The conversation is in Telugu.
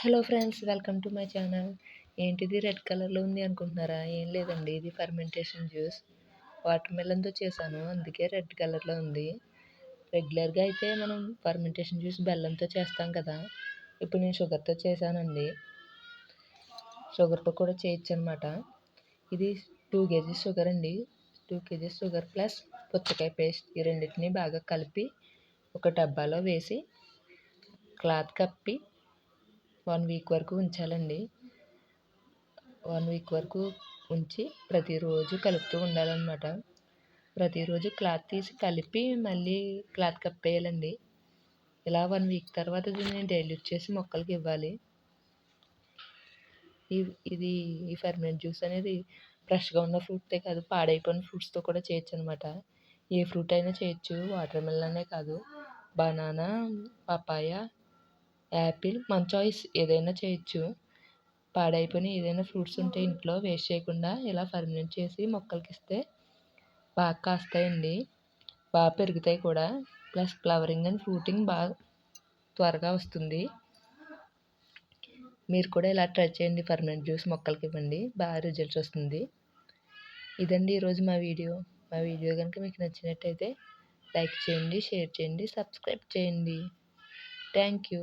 Hello friends welcome to my channel. ఏంటిది రెడ్ కలర్లో ఉంది అనుకుంటున్నారా? ఏం లేదండి ఇది ఫర్మెంటేషన్ జ్యూస్. వాటర్ మెలన్తో చేశాను అందుకే రెడ్ కలర్లో ఉంది. రెగ్యులర్గా అయితే మనం ఫర్మెంటేషన్ జ్యూస్ బెల్లంతో చేస్తాం కదా ఇప్పుడు నేను షుగర్తో చేశానండి. షుగర్తో కూడా చేయొచ్చు అనమాట ఇది టూ కేజీస్ షుగర్ అండి. టూ కేజీస్ షుగర్ ప్లస్ పుచ్చకాయ పేస్ట్ ఈ రెండింటిని బాగా కలిపి ఒక డబ్బాలో వేసి క్లాత్ కప్పి వన్ వీక్ వరకు ఉంచాలండి. వన్ వీక్ వరకు ఉంచి ప్రతిరోజు కలుపుతూ ఉండాలన్నమాట. ప్రతిరోజు క్లాత్ తీసి కలిపి మళ్ళీ క్లాత్ కప్పేయాలండి ఇలా వన్ వీక్ తర్వాత దీన్ని డైల్యూట్ చేసి మొక్కలకి ఇవ్వాలి. ఇది ఈ ఫర్మెంట్ జ్యూస్ అనేది ఫ్రెష్గా ఉన్న ఫ్రూట్తే కాదు పాడైపోయిన ఫ్రూట్స్తో కూడా చేయొచ్చు అనమాట ఏ ఫ్రూట్ అయినా చేయొచ్చు వాటర్ అనే కాదు. బనానా పపాయ యాపిల్ మన చాయిస్ ఏదైనా చేయొచ్చు. పాడైపోయిన ఏదైనా ఫ్రూట్స్ ఉంటే ఇంట్లో వేస్ట్ చేయకుండా ఇలా ఫర్మినేట్ చేసి మొక్కలకి ఇస్తే బాగా కాస్తాయండి. బాగా పెరుగుతాయి కూడా. ప్లస్ ఫ్లవరింగ్ అండ్ ఫ్రూటింగ్ బాగా త్వరగా వస్తుంది. మీరు కూడా ఇలా ట్రై చేయండి పర్మనెంట్ జ్యూస్ మొక్కలకి ఇవ్వండి. బాగా రిజల్ట్స్ వస్తుంది. ఇదండి ఈరోజు మా వీడియో. మా వీడియో కనుక మీకు నచ్చినట్టయితే లైక్ చేయండి షేర్ చేయండి సబ్స్క్రైబ్ చేయండి. Thank you.